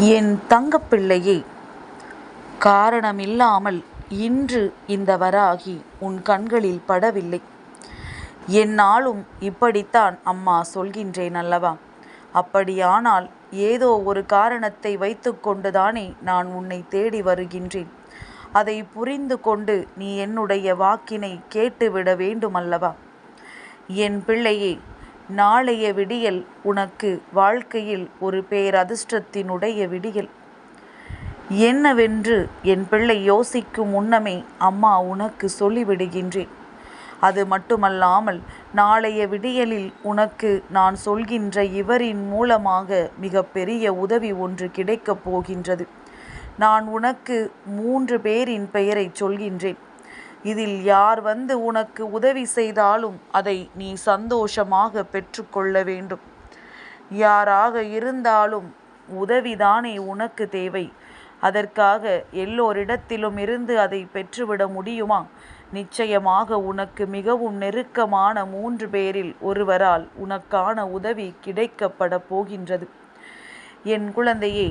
என் தங்கப்பிள்ளையே காரணமில்லாமல் இன்று இந்த வராகி உன் கண்களில் படவில்லை. என்னாலும் இப்படித்தான் அம்மா சொல்கின்றேன் அல்லவா? அப்படியானால் ஏதோ ஒரு காரணத்தை வைத்துக்கொண்டுதானே நான் உன்னை தேடி வருகின்றேன். அதை புரிந்து கொண்டு நீ என்னுடைய வாக்கினை கேட்டுவிட வேண்டுமல்லவா? என் பிள்ளையே நாளைய விடியல் உனக்கு வாழ்க்கையில் ஒரு பேரதிர்ஷ்டத்தினுடைய விடியல். என்னவென்று என் பிள்ளை யோசிக்கும் முன்னமே அம்மா உனக்கு சொல்லிவிடுகின்றேன். அது மட்டுமல்லாமல் நாளைய விடியலில் உனக்கு நான் சொல்கின்ற இவரின் மூலமாக மிக பெரிய உதவி ஒன்று கிடைக்கப் போகின்றது. நான் உனக்கு மூன்று பேரின் பெயரை சொல்கின்றேன். இதில் யார் வந்து உனக்கு உதவி செய்தாலும் அதை நீ சந்தோஷமாக பெற்றுக்கொள்ள வேண்டும். யாராக இருந்தாலும் உதவிதானே உனக்கு தேவை. அதற்காக எல்லோரிடத்திலும் இருந்து அதை பெற்றுவிட முடியுமா? நிச்சயமாக உனக்கு மிகவும் நெருக்கமான மூன்று பேரில் ஒருவரால் உனக்கான உதவி கிடைக்கப்பட போகின்றது. என் குழந்தையே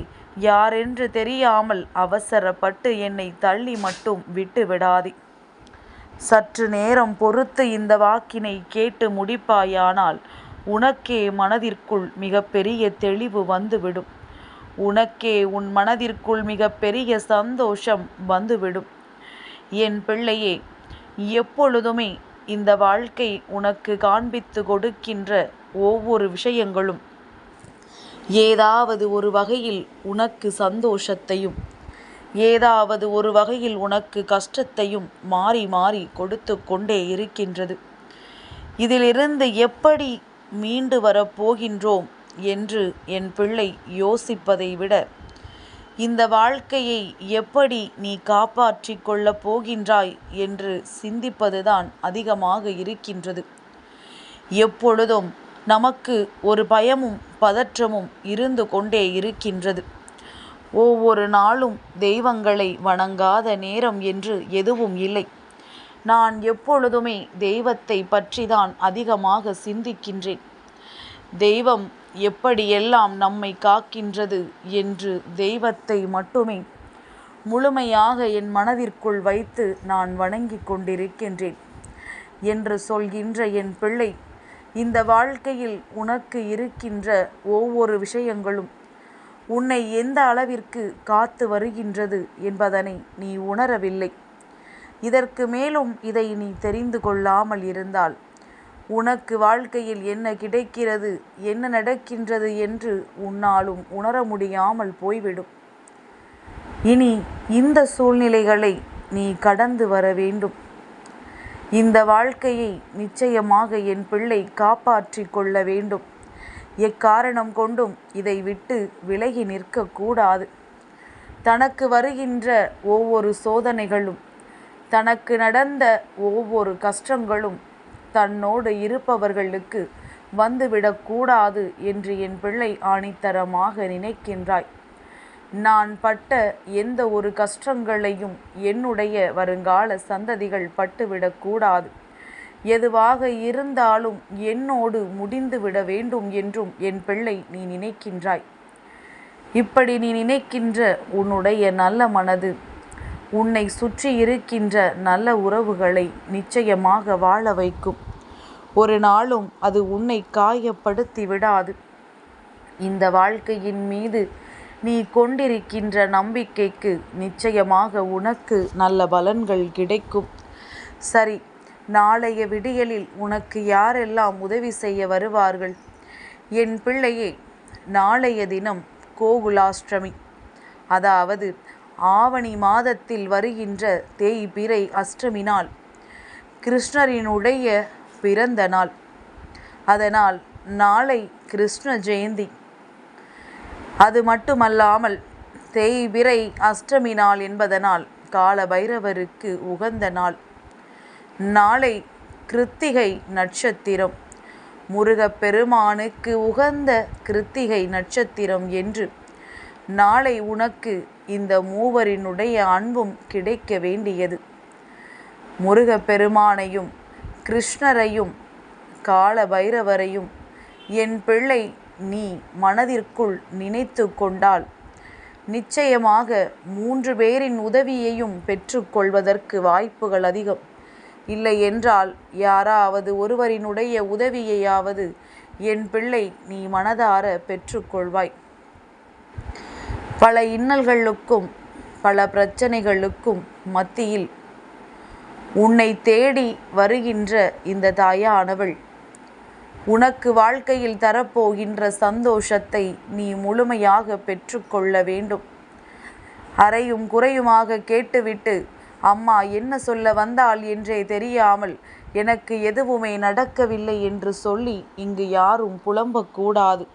யாரென்று தெரியாமல் அவசரப்பட்டு என்னை தள்ளி மட்டும் விட்டு விடாதே சற்று நேரம் பொறுத்து இந்த வாக்கினை கேட்டு முடிப்பாயானால் உனக்கே மனதிற்குள் மிகப்பெரிய தெளிவு வந்துவிடும். உனக்கே உன் மனதிற்குள் மிகப்பெரிய சந்தோஷம் வந்துவிடும். என் பிள்ளையே எப்பொழுதுமே இந்த வாழ்க்கை உனக்கு காண்பித்து கொடுக்கின்ற ஒவ்வொரு விஷயங்களும் ஏதாவது ஒரு வகையில் உனக்கு சந்தோஷத்தையும் ஏதாவது ஒரு வகையில் உனக்கு கஷ்டத்தையும் மாறி மாறி கொடுத்து கொண்டே இருக்கின்றது. இதிலிருந்து எப்படி மீண்டு வரப்போகின்றோம் என்று என் பிள்ளை யோசிப்பதை விட இந்த வாழ்க்கையை எப்படி நீ காப்பாற்றிக் கொள்ளப் போகின்றாய் என்று சிந்திப்பதுதான் அதிகமாக இருக்கின்றது. எப்பொழுதும் நமக்கு ஒரு பயமும் பதற்றமும் இருந்து கொண்டே இருக்கின்றது. ஒவ்வொரு நாளும் தெய்வங்களை வணங்காத நேரம் என்று எதுவும் இல்லை. நான் எப்பொழுதுமே தெய்வத்தை பற்றிதான் அதிகமாக சிந்திக்கின்றேன். தெய்வம் எப்படியெல்லாம் நம்மை காக்கின்றது என்று தெய்வத்தை மட்டுமே முழுமையாக என் மனதிற்குள் வைத்து நான் வணங்கி கொண்டிருக்கின்றேன். என்று சொல்கின்ற என் பிள்ளை இந்த வாழ்க்கையில் உனக்கு இருக்கின்ற ஒவ்வொரு விஷயங்களும் உன்னை எந்த அளவிற்கு காத்து வருகின்றது என்பதனை நீ உணரவில்லை. இதற்கு மேலும் இதை நீ தெரிந்து கொள்ளாமல் இருந்தால் உனக்கு வாழ்க்கையில் என்ன கிடைக்கிறது என்ன நடக்கின்றது என்று உன்னாலும் உணர முடியாமல் போய்விடும். இனி இந்த சூழ்நிலைகளை நீ கடந்து வர வேண்டும். இந்த வாழ்க்கையை நிச்சயமாக என் பிள்ளை காப்பாற்றி கொள்ள வேண்டும். எக்காரணம் கொண்டும் இதை விட்டு விலகி நிற்கக்கூடாது. தனக்கு வருகின்ற ஒவ்வொரு சோதனைகளும் தனக்கு நடந்த ஒவ்வொரு கஷ்டங்களும் தன்னோடு இருப்பவர்களுக்கு வந்துவிடக்கூடாது என்று என் பிள்ளை ஆணித்தரமாக நினைக்கின்றாய். நான் பட்ட எந்த ஒரு கஷ்டங்களையும் என்னுடைய வருங்கால சந்ததிகள் பட்டுவிடக்கூடாது எதுவாக இருந்தாலும் என்னோடு முடிந்துவிட வேண்டும் என்றும் என் பிள்ளை நீ நினைக்கின்றாய். இப்படி நீ நினைக்கின்ற உன்னுடைய நல்ல மனது உன்னை சுற்றி இருக்கின்ற நல்ல உறவுகளை நிச்சயமாக வாழ வைக்கும். ஒரு நாளும் அது உன்னை காயப்படுத்தி விடாது. இந்த வாழ்க்கையின் மீது நீ கொண்டிருக்கின்ற நம்பிக்கைக்கு நிச்சயமாக உனக்கு நல்ல பலன்கள் கிடைக்கும். சரி நாளைய விடியலில் உனக்கு யாரெல்லாம் உதவி செய்ய வருவார்கள்? என் பிள்ளையே நாளைய தினம் கோகுலாஷ்டமி. அதாவது ஆவணி மாதத்தில் வருகின்ற தேய்பிறை அஷ்டமி நாள் கிருஷ்ணரினுடைய பிறந்த நாள். அதனால் நாளை கிருஷ்ண ஜெயந்தி. அது மட்டுமல்லாமல் தேய்பிறை அஷ்டமி நாள் என்பதனால் கால பைரவருக்கு உகந்த நாள். நாளை கிருத்திகை நட்சத்திரம். முருகப்பெருமானுக்கு உகந்த கிருத்திகை நட்சத்திரம் என்று. நாளை உனக்கு இந்த மூவரினுடைய அன்பும் கிடைக்க வேண்டியது. முருகப்பெருமானையும் கிருஷ்ணரையும் கால பைரவரையும் என் பிள்ளை நீ மனதிற்குள் நினைத்து கொண்டால் நிச்சயமாக மூன்று பேரின் உதவியையும் பெற்றுக்கொள்வதற்கு வாய்ப்புகள் அதிகம். இல்லை என்றால் யாராவது ஒருவரினுடைய உதவியையாவது என் பிள்ளை நீ மனதார பெற்றுக்கொள்வாய். பல இன்னல்களுக்கும் பல பிரச்சனைகளுக்கும் மத்தியில் உன்னை தேடி வருகின்ற இந்த தாயானவள் உனக்கு வாழ்க்கையில் தரப்போகின்ற சந்தோஷத்தை நீ முழுமையாக பெற்றுக்கொள்ள வேண்டும். அறையும் குறையுமாக கேட்டுவிட்டு அம்மா என்ன சொல்ல வந்தாள் என்றே தெரியாமல் எனக்கு எதுவுமே நடக்கவில்லை என்று சொல்லி இங்கு யாரும் புலம்பக்கூடாது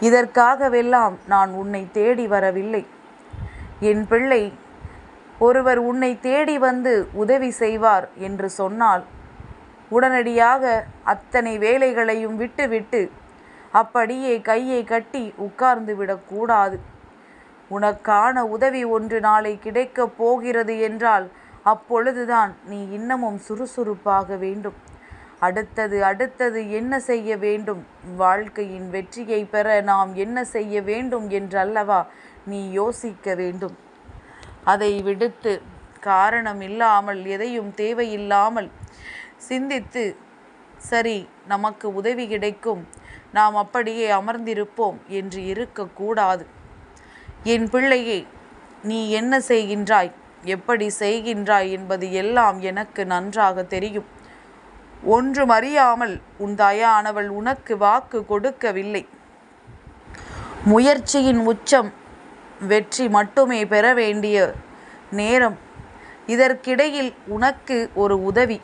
இதற்காகவெல்லாம் நான் உன்னை தேடி வரவில்லை. என் பிள்ளை ஒருவர் உன்னை தேடி வந்து உதவி செய்வார் என்று சொன்னால் உடனடியாக அத்தனை வேலைகளையும் விட்டுவிட்டு அப்படியே கையை கட்டி உட்கார்ந்து விடக்கூடாது உனக்கான உதவி ஒன்று நாளை கிடைக்கப் போகிறது என்றால் அப்பொழுதுதான் நீ இன்னமும் சுறுசுறுப்பாக வேண்டும். அடுத்தது அடுத்தது என்ன செய்ய வேண்டும்? வாழ்க்கையின் வெற்றியை பெற நாம் என்ன செய்ய வேண்டும் என்றல்லவா நீ யோசிக்க வேண்டும். அதை விடுத்து காரணம் இல்லாமல் எதையும் தேவையில்லாமல் சிந்தித்து சரி நமக்கு உதவி கிடைக்கும் நாம் அப்படியே அமர்ந்திருப்போம் என்று இருக்கக்கூடாது. என் பிள்ளையே நீ என்ன செய்கின்றாய்? எப்படி செய்கின்றாய் என்பது எல்லாம் எனக்கு நன்றாக தெரியும். ஒன்றும் அறியாமல் உன் தாயானவள் உனக்கு வாக்கு கொடுக்கவில்லை. முயற்சியின் உச்சம் வெற்றி மட்டுமே பெற வேண்டிய நேரம். இதற்கிடையில் உனக்கு ஒரு உதவி.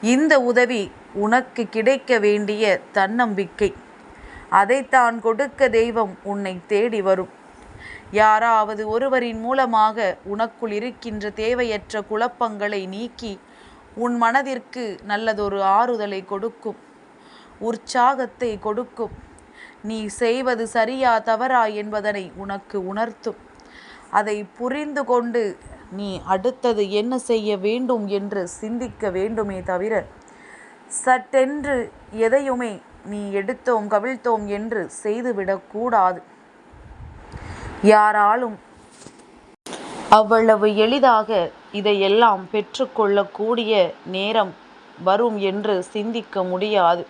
இந்த உதவி உனக்கு கிடைக்க வேண்டிய தன்னம்பிக்கை. அதைத்தான் கொடுக்க தெய்வம் உன்னை தேடி வரும். யாராவது ஒருவரின் மூலமாக உனக்குள் இருக்கின்ற தேவையற்ற குழப்பங்களை நீக்கி உன் மனதிற்கு நல்லதொரு ஆறுதலை கொடுக்கும் உற்சாகத்தை கொடுக்கும். நீ செய்வது சரியா தவறா என்பதனை உனக்கு உணர்த்தும். அதை புரிந்து கொண்டு நீ அடுத்தது என்ன செய்ய வேண்டும் என்று சிந்திக்க வேண்டுமே தவிர சட்டென்று எதையுமே நீ எடுத்தோம் கவிழ்த்தோம் என்று செய்துவிடக்கூடாது யாராலும். அவ்வளவு எளிதாக இதையெல்லாம் பெற்றுக்கொள்ளக்கூடிய நேரம் வரும் என்று சிந்திக்க முடியாது.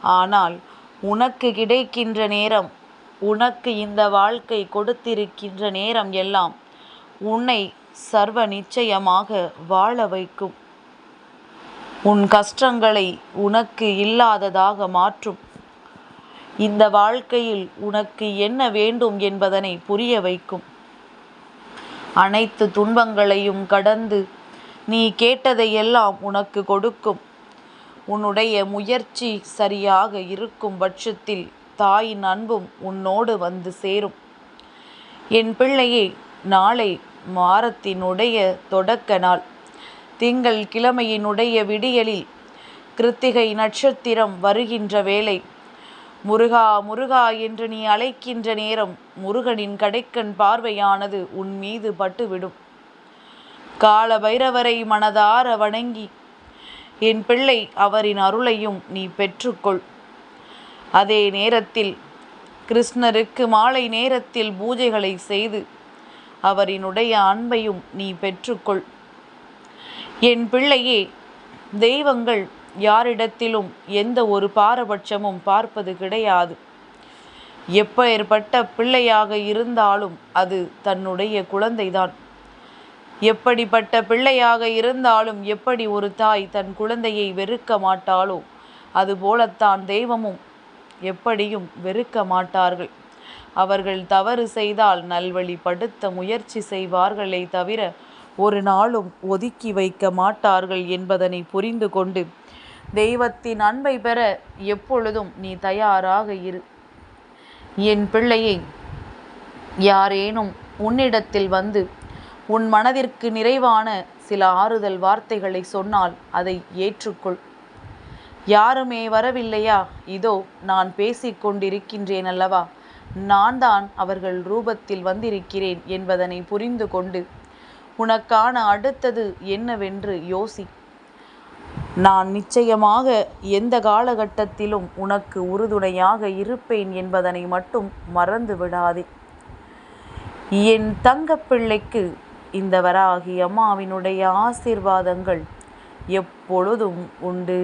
ஆனால் உனக்கு கிடைக்கின்ற நேரம் உனக்கு இந்த வாழ்க்கை கொடுத்திருக்கின்ற நேரம் எல்லாம் உன்னை சர்வ நிச்சயமாக வாழ வைக்கும். உன் கஷ்டங்களை உனக்கு இல்லாததாக மாற்றும். இந்த வாழ்க்கையில் உனக்கு என்ன வேண்டும் என்பதனை புரிய வைக்கும். அனைத்து துன்பங்களையும் கடந்து நீ கேட்டதையெல்லாம் உனக்கு கொடுக்கும். உன்னுடைய முயற்சி சரியாக இருக்கும் பட்சத்தில் தாயின் அன்பும் உன்னோடு வந்து சேரும். என் பிள்ளையே நாளை மாரத்தினுடைய தொடக்க நாள். திங்கள் கிழமையினுடைய விடியலில் கிருத்திகை நட்சத்திரம் வருகின்ற வேளை முருகா முருகா என்று நீ அழைக்கின்ற நேரம் முருகனின் கடைக்கண் பார்வையானது உன் மீது பட்டுவிடும். கால பைரவரை மனதார வணங்கி என் பிள்ளை அவரின் அருளையும் நீ பெற்றுக்கொள். அதே நேரத்தில் கிருஷ்ணருக்கு மாலை நேரத்தில் பூஜைகளை செய்து அவரினுடைய அன்பையும் நீ பெற்றுக்கொள். என் பிள்ளையே தெய்வங்கள் யாரிடத்திலும் எந்த ஒரு பாரபட்சமும் பார்ப்பது கிடையாது. எப்பேற்பட்ட பிள்ளையாக இருந்தாலும் அது தன்னுடைய குழந்தைதான். எப்படிப்பட்ட பிள்ளையாக இருந்தாலும் எப்படி ஒரு தாய் தன் குழந்தையை வெறுக்க மாட்டாளோ அதுபோலத்தான் தெய்வமும் எப்படியும் வெறுக்க மாட்டார்கள். அவர்கள் தவறு செய்தால் நல்வழிப்படுத்த முயற்சி செய்வார்களே தவிர ஒரு நாளும் ஒதுக்கி வைக்க மாட்டார்கள் என்பதனை புரிந்து கொண்டு தெய்வத்தின் அன்பை பெற எப்பொழுதும் நீ தயாராக இரு. என் பிள்ளையை யாரேனும் உன்னிடத்தில் வந்து உன் மனதிற்கு நிறைவான சில ஆறுதல் வார்த்தைகளை சொன்னால் அதை ஏற்றுக்கொள். யாருமே வரவில்லையா? இதோ நான் பேசிக்கொண்டிருக்கின்றேன் அல்லவா? நான் தான் அவர்கள் ரூபத்தில் வந்திருக்கிறேன் என்பதனை புரிந்து கொண்டு உனக்கான அடுத்தது என்னவென்று யோசி நான் நிச்சயமாக எந்த காலகட்டத்திலும் உனக்கு உறுதுணையாக இருப்பேன் என்பதனை மட்டும் மறந்து விடாதே. என் தங்கப்பிள்ளைக்கு இந்த வராகி அம்மாவினுடைய ஆசீர்வாதங்கள் எப்பொழுதும் உண்டு.